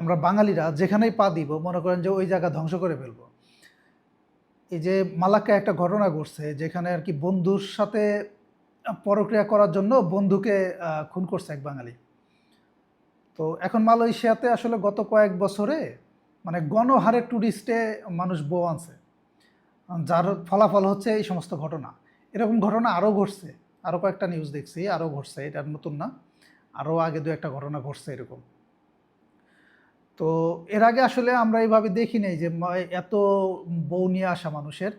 আমরা বাঙালিরা যেখানেই পা দিব, মনে করেন যে ওই জায়গা ধ্বংস করে ফেলব। এই যে মালাক্কা একটা ঘটনা ঘটছে, যেখানে আর কি বন্ধুর সাথে পরক্রিয়া করার জন্য বন্ধুকে খুন করছে এক বাঙালি। তো এখন মালয়েশিয়াতে আসলে গত কয়েক বছরে মানে গণহারে ট্যুরিস্টে মানুষ বউ আনছে। যার ফলাফল হচ্ছে এই সমস্ত ঘটনা। এরকম ঘটনা আরও ঘটছে। আরও কয়েকটা নিউজ দেখছি, আরও ঘটছে। এটা নতুন না। আরও আগে দু একটা ঘটনা ঘটছে এরকম। তো এর আগে আসলে আমরা এইভাবে দেখি নাই যে এত বউ নিয়ে আসা মানুষের।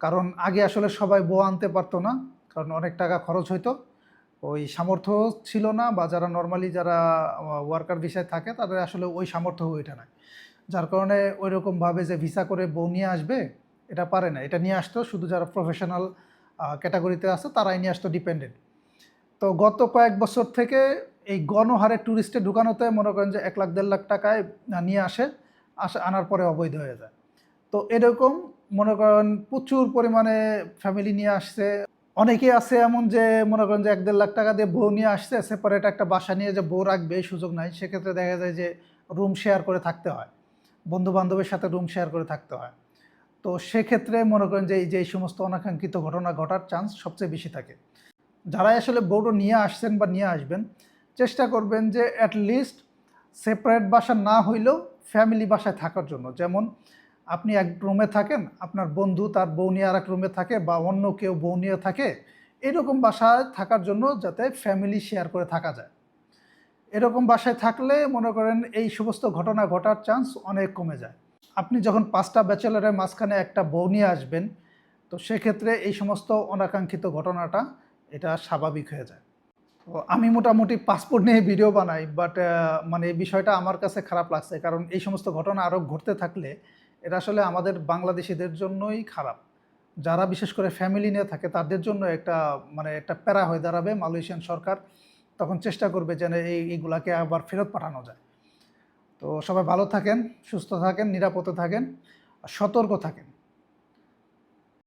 কারণ আগে আসলে সবাই বউ আনতে পারতো না, কারণ অনেক টাকা খরচ হইতো। ওই সামর্থ্য ছিল না বা যারা নর্মালি যারা ওয়ার্কার ভিসায় থাকে, তাদের আসলে ওই সামর্থ্য হয়ে ওঠে না। যার কারণে ওই রকমভাবে যে ভিসা করে বউ নিয়ে আসবে, এটা পারে না। এটা নিয়ে আসতো শুধু যারা প্রফেশনাল ক্যাটাগরিতে আছে, তারাই নিয়ে আসতো ডিপেন্ডেন্ট তো গত কয়েক বছর থেকে এই গণহারে ট্যুরিস্টে ঢুকানোতে মনে করেন যে এক লাখ, দেড় লাখ টাকায় নিয়ে আসে আসে, আনার পরে অবৈধ হয়ে যায়। তো এরকম মনে করেন প্রচুর পরিমাণে ফ্যামিলি নিয়ে আসছে। অনেকে আছে এমন যে মনে করেন যে এক দেড় লাখ টাকা দিয়ে বউ নিয়ে আসছে সেপারেট একটা বাসা নিয়ে যে বউ রাখবে সুযোগ নাই। সেক্ষেত্রে দেখা যায় যে রুম শেয়ার করে থাকতে হয়। বন্ধু বান্ধবের সাথে রুম শেয়ার করে থাকতে হয়। তো সেক্ষেত্রে মনে করেন যে এই যে এই সমস্ত অনাকাঙ্ক্ষিত ঘটনা ঘটার চান্স সবচেয়ে বেশি থাকে। যারাই আসলে বউটো নিয়ে আসছেন বা নিয়ে আসবেন চেষ্টা করবেন যে অ্যাটলিস্ট সেপারেট বাসা না হইলেও ফ্যামিলি বাসায় থাকার জন্য। যেমন আপনি এক রুমে থাকেন, আপনার বন্ধু তার বউ নিয়ে আর এক রুমে থাকে বা অন্য কেউ বউ নিয়ে থাকে, এরকম বাসায় থাকার জন্য যাতে ফ্যামিলি শেয়ার করে থাকা যায়। এরকম বাসায় থাকলে মনে করেন এই সমস্ত ঘটনা ঘটার চান্স অনেক কমে যায়। আপনি যখন পাঁচটা ব্যাচেলারের মাঝখানে একটা বউ নিয়ে আসবেন, তো সেক্ষেত্রে এই সমস্ত অনাকাঙ্ক্ষিত ঘটনাটা এটা স্বাভাবিক হয়ে যায়। তো আমি মোটামুটি পাসপোর্ট নিয়ে ভিডিও বানাই বাট মানে এই বিষয়টা আমার কাছে খারাপ লাগছে, কারণ এই সমস্ত ঘটনা আরও ঘটতে থাকলে এটা আসলে আমাদের বাংলাদেশিদের জন্যই খারাপ। যারা বিশেষ করে ফ্যামিলি নিয়ে থাকে, তাদের জন্য একটা মানে একটা প্যারা হয়ে দাঁড়াবে মালয়েশিয়ান সরকার, তখন চেষ্টা করবে যেন এই, এইগুলাকে আবার ফেরত পাঠানো যায়। তো সবাই ভালো থাকেন, সুস্থ থাকেন, নিরাপদে থাকেন, সতর্ক থাকেন।